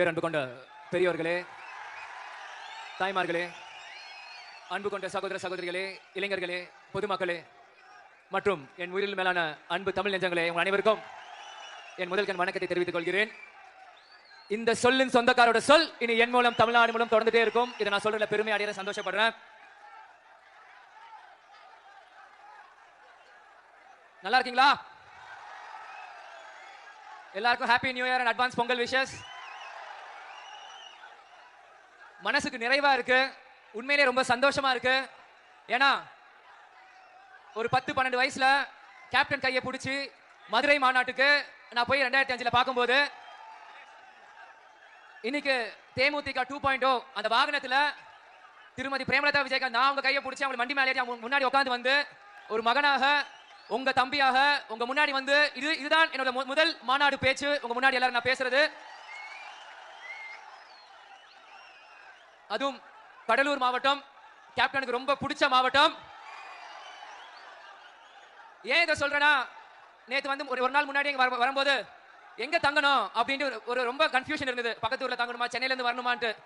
பேரன்பு கொண்ட பெரியோர்களே தாய்மார்களே அன்பு கொண்ட சகோதர சகோதரிகளே இளைஞர்களே பொதுமக்களே மற்றும் என் உயிரில் மேலான அன்பு தமிழ் நெஞ்சங்களே உங்கள் அனைவருக்கும் என் முதல் கண் வணக்கத்தை தெரிவித்துக் கொள்கிறேன். இந்த சொல்லின் சொந்தக்காரோட சொல் இனி என் மூலம் தமிழ்நாடு மூலம் தொடர்ந்துட்டே இருக்கும். இதை நான் சொல்றதுல பெருமை அடைய சந்தோஷப்படுறேன். நல்லா இருக்கீங்களா? எல்லாருக்கும் happy new year and advance Pongal wishes மனசுக்கு நிறைவா இருக்கு. உண்மையிலே ரொம்ப சந்தோஷமா இருக்கு. ஏன்னா ஒரு பத்து பன்னெண்டு வயசுல கேப்டன் கையை பிடிச்சி மதுரை மாநாட்டுக்கு நான் போய் ரெண்டாயிரத்தி அஞ்சுல பார்க்கும்போது இன்னைக்கு தேமுதிக டூ பாயிண்ட் oh அந்த வாகனத்துல திருமதி பிரேமலதா விஜயகாந்த் நான் உங்க கையை பிடிச்சி அவங்க வண்டி மேலே ஏறி அவங்க முன்னாடி உட்காந்து வந்து ஒரு மகனாக உங்க தம்பியாக உங்க முன்னாடி வந்து இது இதுதான் என்னோட மு- முதல் மாநாடு பேச்சு. உங்க முன்னாடி எல்லாரும் நான் பேசுறது. அதுவும் கடலூர் மாவட்டம். கேப்டனுக்கு ரொம்ப பிடிச்ச மாவட்டம். ஏன் இதை சொல்றேன்னா நேத்து வந்து ஒரு ஒரு நாள் முன்னாடி வர- வரும்போது எங்க தங்கணும்? அப்படின்ட்டு ஒரு- ரொம்ப கன்ஃபியூஷன் இருந்தது. பக்கத்து ஊர்ல தங்கணுமா சென்னையில இருந்து வரணுமான்ட்டு.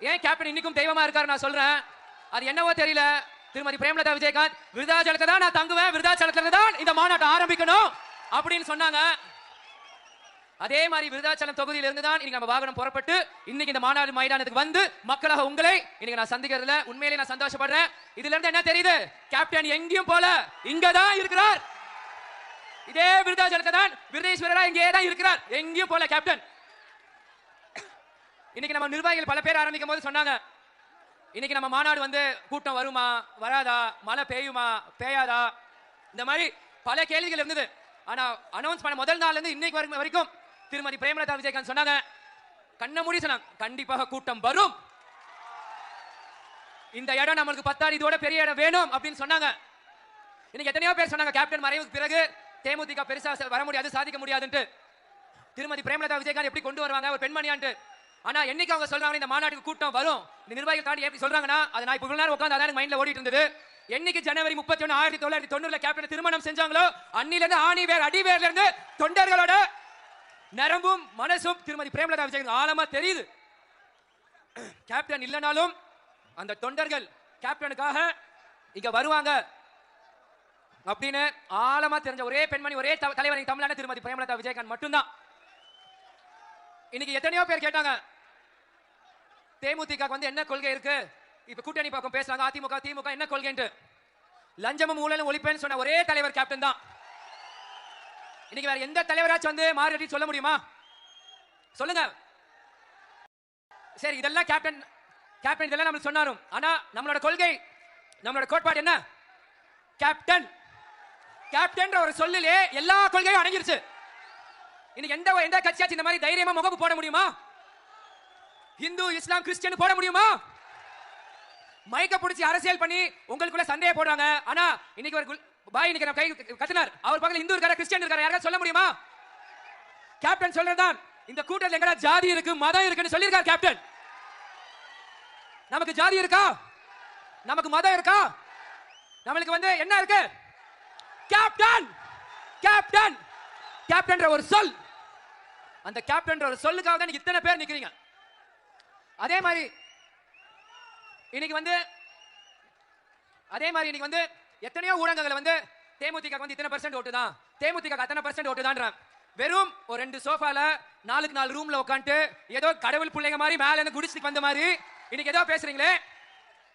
ஏன் கேப்டன் இன்னைக்கும் தெய்வமா இருக்காரு நான் சொல்றேன். அது என்னவோ தெரியல. திருமதி பிரேமலதா விஜயகாந்த் விருதாச்சலத்தை தான் நான் தங்குவேன். விருதாச்சலத்துல தான் இந்த மாநாட்டை ஆரம்பிக்கணும். அப்படின்னு சொன்னாங்க. அதே மாதிரி விருதாச்சலம் தொகுதியிலிருந்து தான் இன்னைக்கு நம்ம வாகனம் புறப்பட்டு இன்னைக்கு இந்த மாநாடு மைதானத்துக்கு வந்து மக்களாக உங்களை இன்னைக்கு நான் சந்திக்கிறதுல உண்மையிலே நான் சந்தோஷப்படுறேன். இதுல இருந்து என்ன தெரியுது? கேப்டன் எங்கேயும் போல இங்க தான் இருக்கிறார். இதே விருதாச்சலத்தை தான் விருதேஸ்வரரா இங்கே தான் இருக்கிறார். எங்கேயும் போல கேப்டன். இன்னைக்கு நம்ம நிர்வாகிகள் பல பேர் ஆரம்பிக்கும் போது சொன்னாங்க இன்னைக்கு நம்ம மாநாடு வந்து கூட்டம் வருமா வராதா மழை பெய்யுமா பெய்யாதா? இந்த மாதிரி பல கேள்விகள் இருந்தது. ஆனா அனௌன்ஸ் பண்ண முதல் நாள்ல இருந்து இன்னைக்கு வரைக்கும் திருமதி பிரேமலதா விஜயகாந்த் சொன்னாங்க. கண்ண மூடி சொன்னாங்க. கண்டிப்பாக கூட்டம் வரும். இந்த இடம் நம்மளுக்கு பத்தாறு இதோட பெரிய இடம் வேணும் அப்படின்னு சொன்னாங்க. இன்னைக்கு எத்தனையோ பேர் சொன்னாங்க கேப்டன் மறைவுக்கு பிறகு தேமுதிக பெருசா வர முடியாது சாதிக்க முடியாதுன்ட்டு. திருமதி பிரேமலதா விஜயகாந்த் எப்படி கொண்டு வருவாங்க ஒரு பெண்மணியான்ட்டு. ஆனா என்னைக்கு அவங்க சொல்றாங்க இந்த மாநாட்டுக்கு கூட்டம் வரும். இந்த நிர்வாகிகள் தாண்டி எப்படி சொல்றாங்கன்னா அதை நான் இப்போ நேரம் உட்காந்து அதான் மைண்ட்ல ஓடிட்டு இருந்தது. என்னைக்கு ஜனவரி முப்பத்தி ஒன்று ஆயிரத்தி தொள்ளாயிரத்தி தொண்ணூறுல கேப்டன் திருமணம் செஞ்சாங்களோ அன்னில இருந்து ஆணி வேர் அடி வேர்ல இருந்து தொண்டர்களோட நரம்பும் மனசும் திருமதி பிரேமலதா விஜயகாந்த் ஆழமா தெரியுது. கேப்டன் இல்லைனாலும் அந்த தொண்டர்கள் கேப்டனுக்காக இங்க வருவாங்க. அப்படின்னு ஆழமா தெரிஞ்ச ஒரே பெண்மணி ஒரே த- தலைவர் தமிழ்நாடு திருமதி பிரேமலதா விஜயகாந்த் மட்டும்தான். இன்னைக்கு எத்தனையோ பேர் கேட்டாங்க தேமுதிக வந்து என்ன கொள்கை இருக்கு? இப்ப கூட்டணி பக்கம் பேசுறாங்க அதிமுக திமுக என்ன கொள்கைன்ட்டு. லஞ்சமும் ஊழலும் ஒழிப்பேன்னு சொன்ன ஒரே தலைவர் கேப்டன் தான். இன்னைக்கு வேற எந்த தலைவராச்சும் வந்து மாறி சொல்ல முடியுமா? சொல்லுங்க. சரி இதெல்லாம் கேப்டன் கேப்டன் இதெல்லாம் நம்மளுக்கு சொன்னாரும். ஆனா நம்மளோட கொள்கை நம்மளோட கோட்பாடு என்ன? கேப்டன் கேப்டன்ற ஒரு சொல்லிலே எல்லா கொள்கையும் அடங்கிருச்சு. இன்னைக்கு எந்த எந்த கட்சியாச்சும் இந்த மாதிரி தைரியமா முகப்பு போட முடியுமா? இந்து இஸ்லாம் கிறிஸ்டியன் போட முடியுமா? மைக்க பிடிச்சி அரசியல் பண்ணி உங்களுக்குள்ள சண்டையை போடுறாங்க. ஆனா இன்னைக்கு ஒரு குல்- பாய் இன்னைக்கு நம்ம கை கத்தினார். அவர் பக்கத்தில் இந்து இருக்காரா கிறிஸ்டியன் இருக்காரா யாராவது சொல்ல முடியுமா? கேப்டன் சொல்றதுதான் இந்த கூட்டத்தில் எங்கடா ஜாதி இருக்கு மதம் இருக்குன்னு சொல்லியிருக்கார் கேப்டன். நமக்கு ஜாதி இருக்கா? நமக்கு மதம் இருக்கா? நம்மளுக்கு வந்து என்ன இருக்கு? கேப்டன்! கேப்டன்! கேப்டன்ற ஒரு சொல். அந்த கேப்டன்ற ஒரு சொல்லுக்காக தான் நீங்க இத்தனை பேர் நிக்கிறீங்க. அதே மாதிரி இன்னைக்கு வந்து அதே மாதிரி இன்னைக்கு வந்து எத்தனையோ ஊடகங்கள் வந்து தேமுதிக வந்து இத்தனை பர்சன்ட் ஓட்டு தான். தேமுதிக அத்தனை பர்சன்ட் ஓட்டு தான் வெறும் ஒரு ரெண்டு சோஃபால நாலுக்கு நாலு ரூம்ல உட்காந்துட்டு ஏதோ கடவுள் பிள்ளைங்க மாதிரி மேல இருந்து குடிச்சிட்டு வந்த மாதிரி. இன்னைக்கு ஏதோ பேசுறீங்களே?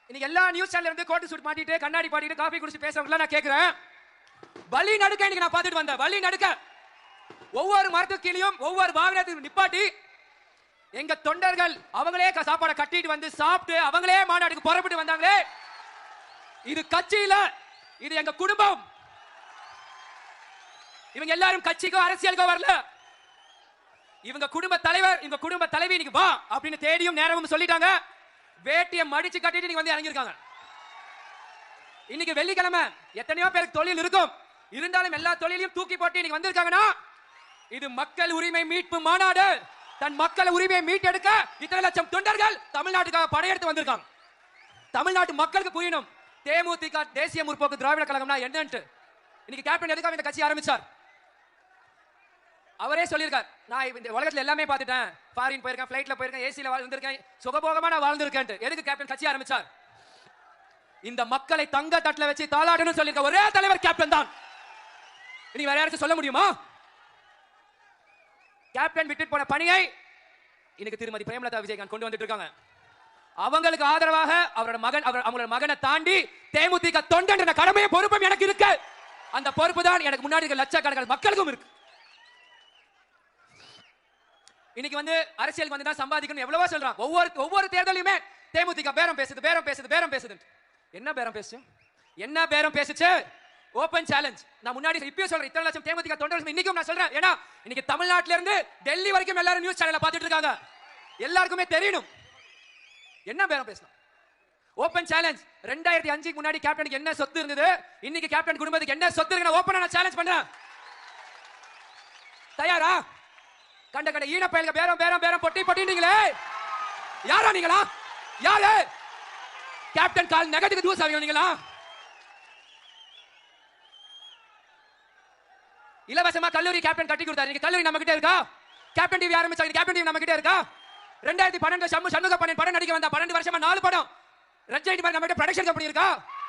இன்னைக்கு எல்லா நியூஸ் சேனல் இருந்து கோட்டு சூட் மாட்டிட்டு கண்ணாடி பாட்டிட்டு காஃபி குடிச்சு பேசுறவங்கள நான் கேட்கிறேன் வழி நடுக்க இன்னைக்கு நான் பார்த்துட்டு வந்தேன். வழி நடுக்க. ஒவ்வொரு மரத்துக்கு கீழயும் ஒவ்வொரு வாகனத்துக்கு நிப்பாட்டி எங்க தொண்டர்கள் அவங்களே சாப்பாடை கட்டிட்டு வந்து சாப்பிட்டு அவங்களே மாநாடுக்கு புறப்பட்டு வந்தாங்களே. இது கட்சியில இது எங்க குடும்பம். இவங்க எல்லாரும் கட்சிக்கோ அரசியலுக்கோ வரல. இவங்க குடும்ப தலைவர் இவங்க குடும்ப தலைவி இன்னைக்கு வா அப்படின்னு தேடியும் நேரமும் சொல்லிட்டாங்க. வேட்டியை மடிச்சு கட்டிட்டு நீங்க வந்து இறங்கியிருக்காங்க. இன்னைக்கு வெள்ளிக்கிழமை எத்தனையோ பேருக்கு தொழில் இருக்கும். இருந்தாலும் எல்லா தொழிலையும் தூக்கி போட்டு இன்னைக்கு வந்திருக்காங்கன்னா இது மக்கள் உரிமை மீட்பு மாநாடு. தன் மக்கள் உரிமையை மீட்டெடுக்க இத்தனை லட்சம் தொண்டர்கள் தமிழ்நாட்டுக்காக படையெடுத்து வந்திருக்காங்க. தமிழ்நாட்டு மக்களுக்கு புரியணும். தேமுதிக தேசிய முற்போக்கு திராவிட கழகம்னா என்னன்ட்டு. இன்னைக்கு கேப்டன் எதுக்காக இந்த கட்சி ஆரம்பிச்சார்? அவரே சொல்லியிருக்கார். நான் இந்த உலகத்துல எல்லாமே பார்த்துட்டேன். ஃபாரின் போயிருக்கேன் ஃப்ளைட்டில் போயிருக்கேன் ஏசியில் வாழ்ந்திருக்கேன் சுகபோகமா நான் வாழ்ந்திருக்கேன் எதுக்கு கேப்டன் கட்சி ஆரம்பிச்சார்? இந்த மக்களை தங்க தட்டில் வச்சு தாளாடணும்னு சொல்லியிருக்க ஒரே தலைவர் கேப்டன் தான். இனி வேற யாராச்சும் சொல்ல முடியுமா? கேப்டன் விட்டுட்டு போன பணியை இன்னைக்கு திருமதி பிரேமலதா விஜயகாந்த் கொண்டு வந்துட்டு இருக்காங்க. அவங்களுக்கு ஆதரவாக அவரோட மகன் அவர் அவங்களோட மகனை தாண்டி தேமுதிக தொண்டன் என்ற கடமையும் பொறுப்பும் எனக்கு இருக்கு. அந்த பொறுப்பு தான் எனக்கு முன்னாடி இருக்க லட்சக்கணக்கான மக்களுக்கும் இருக்கு. இன்னைக்கு வந்து அரசியலுக்கு வந்து தான் சம்பாதிக்கணும் எவ்வளவோ சொல்றான். ஒவ்வொரு ஒவ்வொரு தேர்தலையுமே தேமுதிக பேரம் பேசுது பேரம் பேசுது பேரம் பேசுது என்ன பேரம் பேசுச்சு? என்ன பேரம் பேசுச்சு? ஓபன் சேலஞ்ச் நான் முன்னாடி இப்பயும் சொல்றேன் இத்தனை லட்சம் தேமுதிக தொண்டர்கள் இன்னைக்கும் நான் சொல்றேன். ஏன்னா இன்னைக்கு தமிழ்நாட்டில இருந்து டெல்லி வரைக்கும் எல்லாரும் நியூஸ் சேனல்ல பார்த்துட்டு இருக்காங்க. எல்லாருக்குமே தெரியணும். என்ன பேரம் பேசலாம் ஓபன் சேலஞ்ச் ரெண்டாயிரத்தி அஞ்சுக்கு முன்னாடி கேப்டனுக்கு என்ன சொத்து இருந்தது? இன்னைக்கு கேப்டன் குடும்பத்துக்கு என்ன சொத்து இருக்கு ஓப்பனா நான் சேலஞ்ச் பண்றேன். தயாரா? கண்ட கண்ட ஈன பயலுக்கு பேரம் பேரம் பேரம் பொட்டி பொட்டிட்டீங்களே யாரா நீங்களா? யாரு? கேப்டன் கால் நெகட்டிவ் தூஸ் ஆவீங்க நீங்களா? இலவசமா கல்லூரி கேப்டன் கட்டி கொடுத்தாரு. கல்லூரி நம்ம கிட்ட இருக்கா? கேப்டன் டிவி ஆரம்பிச்சாங்க. கேப்டன் டிவி நம்ம கிட்ட இருக்கா? ரெண்டாயிரத்தி பன்னெண்டு சம்மு சண்முக பண்ணி படம் நடிக்க வந்தா பன்னெண்டு வருஷமா நாலு படம். ரஜினி மாதிரி நம்ம கிட்ட ப்ரொடக்ஷன் கம்பெனி இருக்கா?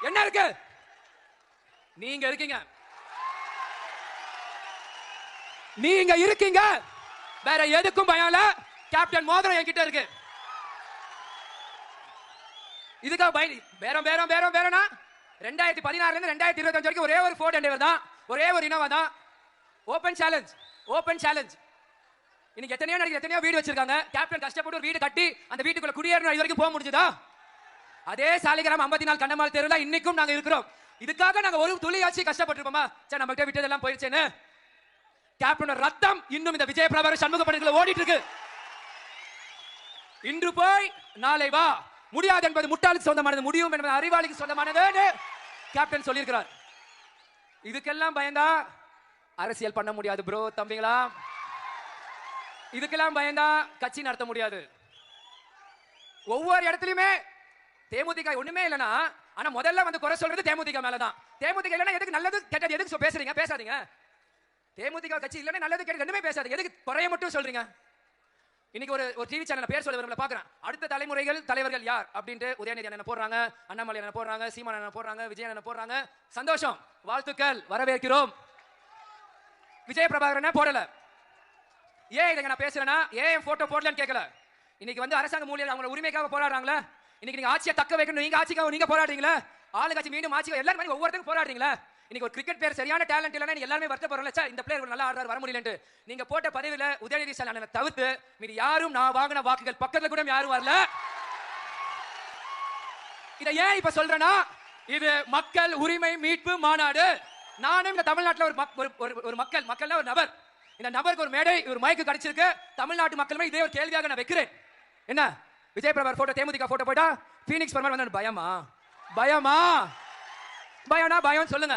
என்ன இருக்கு? நீங்க இருக்கீங்க. நீங்க இருக்கீங்க. வேற எதுக்கும் பயம் இல்ல. கேப்டன் மோதிரம் என்கிட்ட இருக்கு. இதுக்காக பய பேரம் பேரம் பேரம் பேரனா ரெண்டாயிரத்தி பதினாறுல இருந்து ரெண்டாயிரத்தி இருபத்தஞ்சு வரைக்கும் ஒரே ஒரு ஃபோர்ட் எண்டவர் தான். ஒரே ஒரு இனோவா தான். ஓபன் சேலஞ்ச் ஓபன் சேலஞ்ச் இன்னைக்கு எத்தனையோ நடிகர் எத்தனையோ வீடு வச்சிருக்காங்க. கேப்டன் கஷ்டப்பட்டு ஒரு வீடு கட்டி அந்த வீட்டுக்குள்ள குடியேறணும் இது வரைக்கும் போக முடிஞ்சுதா? அதே சாலிகிராம் ஐம்பத்தி நாலு கண்ணமால் தெருல இன்னைக்கும் நாங்க இருக்கிறோம். இதுக்காக நாங்க ஒரு துளியாச்சு கஷ்டப்பட்டிருப்போமா? சார் நம்ம கிட்ட விட்டதெல்லாம் போயிடுச்சேன்னு கேப்டனோட ரத்தம் இன்னும் இந்த விஜய பிரபாகர் சண்முக பணிகளை ஓடிட்டு இருக்கு இன்று போய் நாளை வா. முடியாது என்பது முட்டாளுக்கு சொந்தமானது முடியும் என்பது அறிவாளிக்கு சொந்தமானது கேப்டன் சொல்லியிருக்கிறார். இதுக்கெல்லாம் பயந்தா அரசியல் பண்ண முடியாது ப்ரோ தம்பிங்களா இதுக்கெல்லாம் பயந்தா கட்சி நடத்த முடியாது. ஒவ்வொரு இடத்துலயுமே தேமுதிக ஒண்ணுமே இல்லனா ஆனா முதல்ல வந்து குறை சொல்றது தேமுதிக மேலதான். தேமுதிக இல்லனா எதுக்கு நல்லது கெட்டது எதுக்கு பேசுறீங்க? பேசாதீங்க. தேமுதிக கட்சி இல்லைன்னா நல்லது கெட்டது ரெண்டுமே பேசாதீங்க. எதுக்கு குறைய மட்டும் சொல்றீங்க? இன்னைக்கு ஒரு ஒரு டிவி சேனல் பேர் சொல்ல விரும்பல பாக்குறேன் அடுத்த தலைமுறைகள் தலைவர்கள் யார் அப்படின்ட்டு உதயநிதி அண்ணன் போடுறாங்க அண்ணாமலை அண்ணன் போடுறாங்க சீமான் அண்ணன் போடுறாங்க விஜய் அண்ணன் போடுறாங்க. சந்தோஷம். வாழ்த்துக்கள். வரவேற்கிறோம். விஜய என்ன போடல. ஏன் இதை நான் பேசுறேன்னா ஏன் என் போட்டோ போடலன்னு கேட்கல இன்னைக்கு வந்து அரசாங்க ஊழியர் அவங்களோட உரிமைக்காக போராடுறாங்களே. இன்னைக்கு நீங்க ஆட்சியை தக்க வைக்கணும் நீங்க ஆட்சிக்காக நீங்க போராடுறீங்களா. ஆளுங்கட்சி மீண்டும் ஆட்சிக்கு எல்லாரும் ஒவ்வொருத்தருக்கும் போராடுறீங்களா. இன்னைக்கு ஒரு கிரிக்கெட் பிளேயர் சரியான டேலண்ட் இல்லைன்னா எல்லாருமே வருத்தப்படுறல சார் இந்த பிளேயர் நல்லா ஆடுறாரு வர முடியலன்ட்டு. நீங்க போட்ட பதவியில உதயநிதி ஸ்டாலினை தவிர்த்து மீது யாரும் நான் வாங்கின வாக்குகள் பக்கத்துல கூட யாரும் வரல. இதை ஏன் இப்ப சொல்றேன்னா இது மக்கள் உரிமை மீட்பு மாநாடு. நானும் இந்த தமிழ்நாட்டுல ஒரு மக்- ஒரு- ஒரு ஒரு மக்கள் மக்கள்னா ஒரு நபர். இந்த நபருக்கு ஒரு மேடை ஒரு மைக்கு கிடைச்சிருக்கு. தமிழ்நாட்டு மக்களுமே இதே ஒரு கேள்வியாக நான் வைக்கிறேன். என்ன? விஜய் பிரபர் போட்டோ தேமுதிக போட்டோ போட்டா பீனிக்ஸ் பரமல் வந்து பயமா? பயமா? பயம்னா பயம் சொல்லுங்க.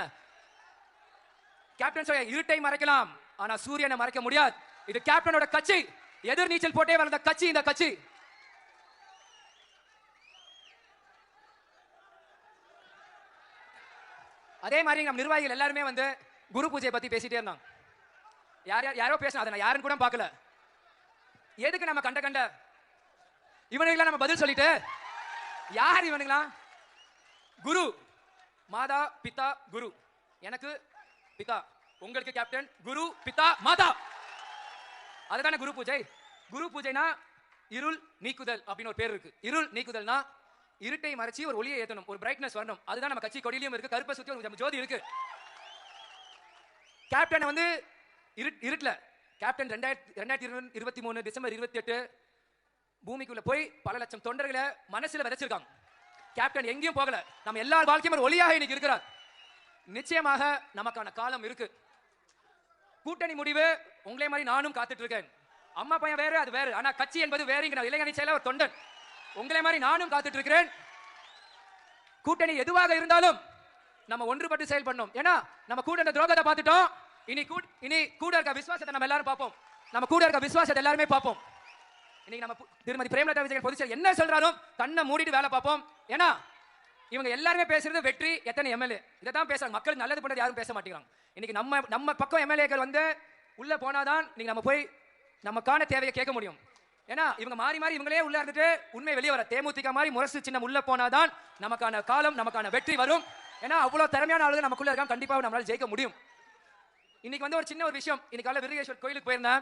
கேப்டன் சொல்ல இருட்டை மறைக்கலாம். ஆனா சூரியனை மறைக்க முடியாது. இது கேப்டனோட கட்சி. எதிர் நீச்சல் போட்டே வளர்ந்த கட்சி இந்த கட்சி. அதே மாதிரி நம்ம நிர்வாகிகள் எல்லாருமே வந்து குரு பூஜையை பத்தி பேசிட்டே இருந்தாங்க. யார் யார் யாரோ பேசினா அதை நான் யாருன்னு கூட பார்க்கல. எதுக்கு நம்ம கண்ட கண்ட? இவனுக்கெல்லாம் நம்ம பதில் சொல்லிட்டு யார் இவனுங்களா குரு. மாதா பிதா குரு. எனக்கு பிதா. உங்களுக்கு கேப்டன் குரு பிதா மாதா. அதுதானே குரு பூஜை. குரு பூஜைனா இருள் நீக்குதல் அப்படின்னு ஒரு பேர் இருக்கு. இருள் நீக்குதல்னா இருட்டை மறைச்சி ஒரு ஒளியை ஏற்றணும் ஒரு பிரைட்னஸ் வரணும். அதுதான் நம்ம கட்சி கொடியிலும் இருக்கு. கருப்பை சுத்தி ஒரு ஜோதி இருக்கு. கேப்டன் வந்து இருட்டில் கேப்டன் ரெண்டாயிரத்தி ரெண்டாயிரத்தி இருபது இருபத்தி மூணு டிசம்பர் இருபத்தி எட்டு பூமிக்குள்ள போய் பல லட்சம் தொண்டர்களை மனசுல விதைச்சிருக்காங்க. கேப்டன் எங்கேயும் போகல. நம்ம எல்லார் வாழ்க்கையும் ஒரு ஒளியாக இன்னைக்கு இருக்கிறார். நிச்சயமாக நமக்கான காலம் இருக்கு. கூட்டணி முடிவு உங்களே மாதிரி நானும் காத்துட்டு இருக்கேன் அம்மா பையன் வேற அது வேற. ஆனா கட்சி என்பது வேறங்க நான் இளைஞரணி செயல ஒரு தொண்டன். உங்களே மாதிரி நானும் காத்துட்டு இருக்கிறேன் கூட்டணி எதுவாக இருந்தாலும் நம்ம ஒன்றுபட்டு செயல்படணும். ஏன்னா நம்ம கூட்டணி இந்த துரோகத்தை பார்த்துட்டோம். இனி கூ- இனி கூட இருக்க விசுவாசத்தை நம்ம எல்லாரும் பார்ப்போம். நம்ம கூட இருக்க விசுவாசத்தை எல்லாருமே பார்ப்போம். இன்னைக்கு நம்ம திருமதி பிரேமலதா விஜயன் பொதுச்செயலர் என்ன சொல்றாலும் கண்ணை மூடிட்டு வேலை பார்ப்போம். ஏன்னா இவங்க எல்லாருமே பேசுறது வெற்றி எத்தனை எம்எல்ஏ இதை தான் பேசுறாங்க. மக்கள் நல்லது பண்ணது யாரும் பேச மாட்டேங்கிறாங்க. இன்னைக்கு நம்ம நம்ம பக்கம் எம்எல்ஏக்கள் வந்து உள்ள போனாதான் நீங்க நம்ம போய் நமக்கான தேவையை கேட்க முடியும். ஏன்னா இவங்க மாறி மாறி இவங்களே உள்ள இருந்துட்டு உண்மை வெளியே வர. தேமுதிக மாதிரி முரசு சின்னம் உள்ள போனாதான் நமக்கான காலம் நமக்கான வெற்றி வரும். ஏன்னா அவ்வளவு திறமையான ஆளுகள் நமக்குள்ள இருக்காங்க. கண்டிப்பாக நம்மளால ஜெயிக்க முடியும். இன்னைக்கு வந்து ஒரு சின்ன ஒரு விஷயம். இன்னைக்கு காலைல விருகேஸ்வர் கோயிலுக்கு போயிருந்தேன்.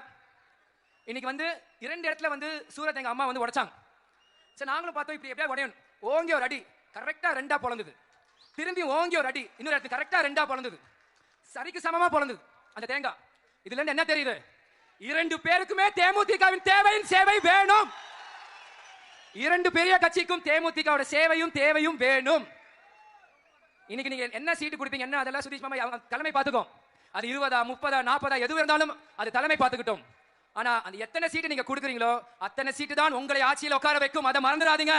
இன்னைக்கு வந்து இரண்டு இடத்துல வந்து சூரத் எங்கள் அம்மா வந்து உடைச்சாங்க. சரி நாங்களும் பார்த்தோம் இப்படி எப்படியா உடையணும். ஓங்கி ஒரு அடி கரெக்டாக ரெண்டாக பிறந்தது திரும்பி ஓங்கி ஒரு அடி இன்னொரு இடத்துக்கு கரெக்டாக ரெண்டாக பிறந்தது சரிக்கு சமமாக பிறந்தது அந்த தேங்காய். இதுலேருந்து என்ன தெரியுது? இரண்டு பேருக்குமே தேமுதிகவின் தேவையின் சேவை வேணும். இரண்டு பெரிய கட்சிக்கும் தேமுதிகவோட சேவையும் தேவையும் வேணும். இன்னைக்கு நீங்க என்ன சீட்டு கொடுப்பீங்க என்ன அதெல்லாம் சுதீஷ் மாமா தலைமை பார்த்துக்கோ அது இருபதா முப்பதா நாற்பதா எது இருந்தாலும் அது தலைமை பார்த்துக்கிட்டோம். ஆனா அந்த எத்தனை சீட்டு நீங்க கொடுக்குறீங்களோ அத்தனை சீட்டு தான் உங்களை ஆட்சியில் உட்கார வைக்கும். அதை மறந்துடாதீங்க.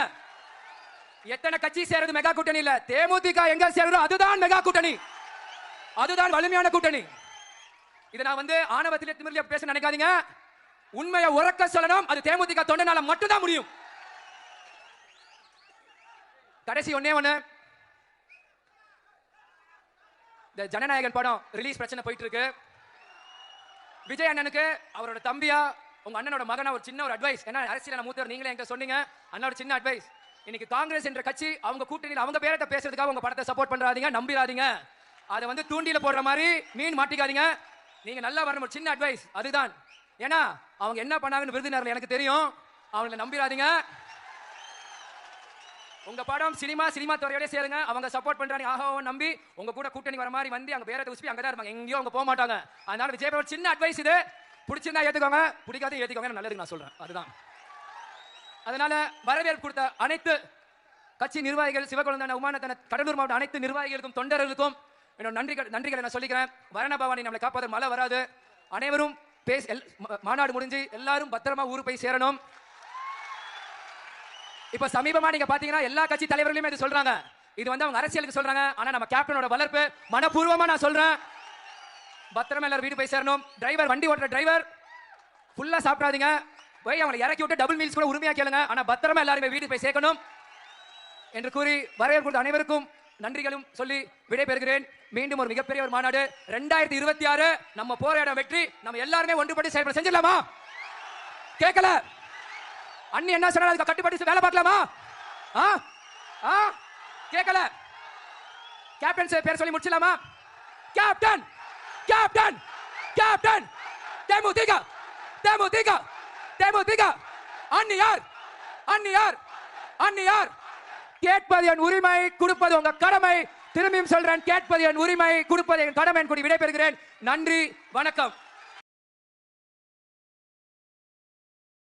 எத்தனை கட்சி சேருது மெகா கூட்டணி இல்ல? தேமுதிக எங்க சேருதோ அதுதான் மெகா கூட்டணி. அதுதான் வலிமையான கூட்டணி. இதை நான் வந்து ஆணவத்திலே திமிரிலே பேச நினைக்காதீங்க. உண்மையை உறக்க சொல்லணும். அது தேமுதிக தொண்டனால மட்டும்தான் முடியும். கடைசி ஒன்னே ஒன்று இந்த ஜனநாயகன் படம் ரிலீஸ் பிரச்சனை போயிட்டு இருக்கு விஜய் அண்ணனுக்கு அவரோட தம்பியா உங்க அண்ணனோட மகனா ஒரு சின்ன ஒரு அட்வைஸ் ஏன்னா அரசியல் மூத்தவர் நீங்களே என்கிட்ட சொன்னீங்க. அண்ணனோட சின்ன அட்வைஸ் இன்னைக்கு காங்கிரஸ் என்ற கட்சி அவங்க கூட்டணியில் அவங்க பேரத்தை பேசுறதுக்காக உங்க படத்தை சப்போர்ட் பண்றாதீங்க நம்பிராதீங்க அதை வந்து தூண்டில போடுற மாதிரி மீன் மாட்டிக்காதீங்க. நீங்க நல்லா வரணும் ஒரு சின்ன அட்வைஸ் அதுதான். ஏன்னா அவங்க என்ன பண்ணாங்கன்னு விருதுநர்ல எனக்கு தெரியும். அவங்களை நம்பிராதீங்க உங்க படம் சினிமா சினிமா துறையோட சேருங்க. அவங்க சப்போர்ட் பண்றாங்க ஆஹோ நம்பி. உங்க கூட கூட்டணி வர மாதிரி வந்து அங்க பேரத்தை உஸ்பி அங்கதான் இருப்பாங்க. எங்கேயும் அவங்க போக மாட்டாங்க. அதனால விஜய் ஒரு சின்ன அட்வைஸ் இது. பிடிச்சிருந்தா ஏத்துக்கோங்க. பிடிக்காத ஏத்துக்கோங்க நல்லதுக்கு நான் சொல்றேன். அதுதான். அதனால வரவேற்பு கொடுத்த அனைத்து கட்சி நிர்வாகிகள் சிவகுழந்தன உமானத்தன கடலூர் மாவட்ட அனைத்து நிர்வாகிகளுக்கும் தொண்டர்களுக்கும் என்னோட நன்றிகள் நன்றிகளை நான் சொல்லிக்கிறேன். வரணபவானி நம்மளை காப்பாத மழை வராது. அனைவரும் பேச எல்- மாநாடு முடிஞ்சு எல்லாரும் பத்திரமா ஊருக்கு போய் சேரணும். இப்ப சமீபமா நீங்க பாத்தீங்கன்னா எல்லா கட்சி தலைவர்களுமே இது சொல்றாங்க. இது வந்து அவங்க அரசியலுக்கு சொல்றாங்க. ஆனா நம்ம கேப்டனோட வளர்ப்பு மனப்பூர்வமா நான் சொல்றேன். பத்திரமா எல்லாரும் வீடு போய் சேரணும். டிரைவர் வண்டி ஓட்டுற டிரைவர் ஃபுல்லா சாப்பிடாதீங்க. போய் அவங்களை இறக்கி விட்டு டபுள் மீல்ஸ் கூட உரிமையா கேளுங்க. ஆனா பத்திரமா எல்லாருமே வீடு போய் சேர்க்கணும் என்று கூறி வரவேற்பு அனைவருக்கும் நன்றிகளும் சொல்லி விடைபெறுகிறேன். மீண்டும் ஒரு மிகப்பெரிய ஒரு மாநாடு. ரெண்டாயிரத்தி இருபத்தி ஆறு நம்ம போராட வெற்றி. நம்ம எல்லாருமே ஒன்றுபட்டு செயல்பட செஞ்சிடலாமா? கேட்கல? அண்ணி என்ன சொன்னாலும் அதுக்கு கட்டுப்பட்டு வேலை பார்க்கலாமா? ஆ? ஆ? கேட்கல கேப்டன் சார் பேர் சொல்லி முடிச்சலாமா captain captain captain DMDK DMDK DMDK அண்ணி யார்? அண்ணி யார்? அண்ணி யார்? கேட்பது என் உரிமை கொடுப்பது உங்க கடமை. திரும்பியும் சொல்றேன் கேட்பது என் உரிமை கொடுப்பது என் கடமை என் கூடி விடைபெறுகிறேன். நன்றி வணக்கம்.